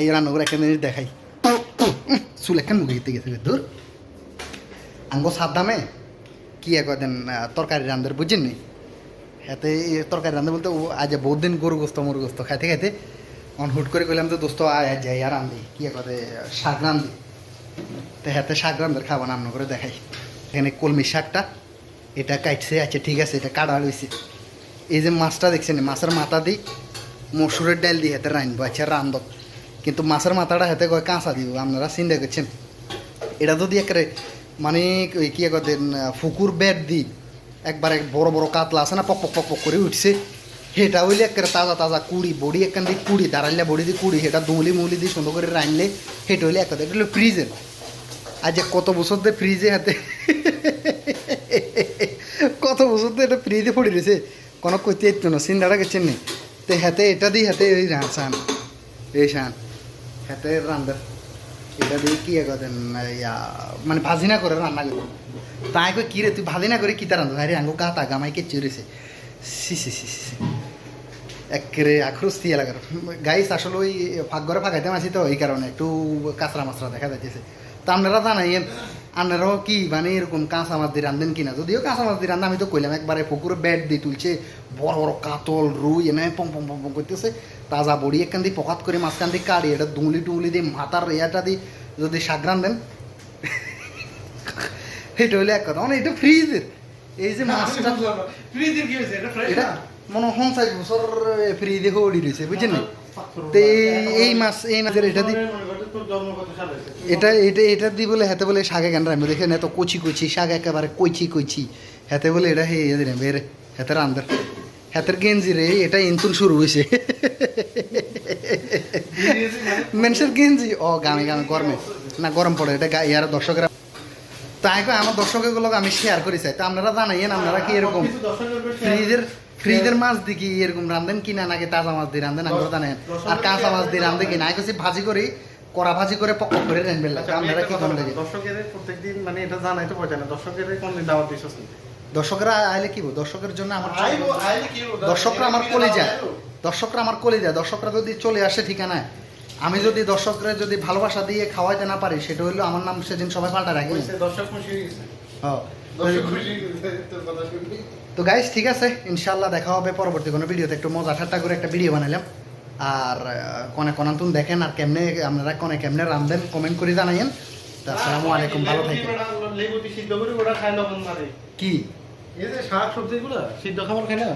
এই রান্না জিনিস দেখাই। চুল কি এক দেন তরকারি রান্ধের বুঝছেন নি? তরকারি রান্ধে বলতে আজ দিন গরু গোস্ত গোস্ত খাইতে খাইতে হুট করে কইলাম তো দোস্ত রান্ধি কি এক শাক রান্ধি হাতে শাক রান্ধের খাবার নাম করে দেখাই। এখানে কলমি শাকটা, এটা কাটছে আচ্ছা ঠিক আছে, এটা কাটা রয়েছে এই যে মাছটা দেখছেন মাছের মাথা দিই মসুরের ডাল দিয়ে হাতে রানবো আচ্ছা রান্ধ কিন্তু মাছের মাথাটা হাতে কয় কাঁচা দিব, আপনারা চিন্তা করছেন? এটা যদি একেবারে মানে ওই কি ফুকুর বেড দি একবারে বড় বড় কাতলা আছে না, পক পক পক পক করে উঠছে, সেটা হইলে একেবারে তাজা তাজা কুড়ি, বড়ি একখান দিয়ে কুড়ি, দাঁড়াইলে বড়ি দিয়ে কুড়ি, সেটা দুমলি মুলি দিয়ে সুন্দর করে রাঁধলে সেটা হইলে একটা এটা হলো ফ্রিজের। যে কত বছর দিয়ে ফ্রিজে হাতে, কত বছর দিয়ে এটা ফ্রিজে পড়ে রয়েছে, কোনো কইতে না, চিন্তাটা গেছেন নি? তো হাতে, এটা দিয়ে হাতে এই রান, সান। এই সান। হাতে রান্দার এটা দিয়ে কি ইয়া মানে ভাজি না করে রান্না করব। তাই কই কি রে, তুই ভাজি না করে কি তার রান্ধো আরে আঙ্গো কাতা গামাই কে চুরেছে সি সি সি সি একেরে আক্রোশ দিয়ে লাগার গাইস আসলে ওই ফাঁকঘরে ফাঁকাইতে মাছি তো, এই কারণে একটু কাঁচরা মাছরা দেখা যাচ্ছে তা আপনারা জানাই আপনারাও কি মানে এরকম কাঁচা মাছ দিয়ে রান্ধেন কিনা? যদিও কাঁচা মাছ দিয়ে রান্ধা আমি তো কইলাম একবারে পুকুরে বেড দিয়ে তুলছে বড় বড় কাতল রুই এনে পং পং পং পং করতেছে। তাজা বড়ি একখান দিয়ে পকাত করে মাঝখান দিয়ে কাড়ি এটা দুংলি টুংলি দিয়ে মাথার ইয়াটা দিয়ে যদি শাক রান্ধেন এটা হইলে এক কথা। মানে এটা ফ্রিজের। এই যে মাছটা ফ্রিজের কি হয়েছে এটা মনে হয় পঞ্চাশ বছর ফ্রিজে ওড়ি রয়েছে বুঝছেন তো এই- মাছ এই মাছের এটা দি এটা এটা এটা দি বলে হাতে বলে শাকে গান রাখবে দেখেন এত কচি কচি শাক একেবারে কইছি কইছি। হাতে বলে এটা হে এদের বের হাতের আন্দার। হাতের গেঞ্জি রে এটা ইন্তুন শুরু হয়েছে মানুষের গেঞ্জি ও গামে গামে গরমে। না গরম পড়ে এটা ইয়ার দর্শকরা তাই আমার দর্শকগুলো আমি শেয়ার করি চাই। তা আপনারা জানাইয়েন আপনারা কি এরকম? ফ্রিজের ফ্রিজের মাছ দিয়ে কি এরকম? রান্ধেন কিনা নাকি তাজা মাছ দিয়ে রান্ধেন? আমরা জানেন। আর কাঁচা মাছ দিয়ে রান্ধে কিনা? আমি কাছে ভাজি করি। কড়া ভাজি করে করে রান্ধবেন আচ্ছা, আপনারা কি করেন লাগে দর্শকের প্রত্যেকদিন মানে এটা জানাই তো পড়ে না। দর্শকের কোনদিন দাওয়াত দিছ দর্শকরা আইলে কি দর্শকের জন্য আমার দর্শকরা আমার কলিজা দর্শকরা আমার কলিজা দর্শকরা যদি চলে আসে ঠিকানায়। আমি যদি দর্শকরা যদি ভালোবাসা দিয়ে খাওয়াইতে না পারি সেটা হইল আমার নাম সেদিন সবাই পাল্টা রাখি। দর্শক খুশি হয়ে তো গাইস ঠিক আছে ইনশাল্লাহ দেখা হবে পরবর্তী কোনো ভিডিওতে। একটু মজা ঠাট্টা করে একটা ভিডিও বানালাম আর কনে কনাতুন দেখেন আর কেমনে আপনারা কনে কেমনে রান্ধেন কমেন্ট করে জানাইন তো আসসালামু আলাইকুম ভালো থাকেন। কি? এই যে শাক সবজিগুলো সিদ্ধ খাবার খাই না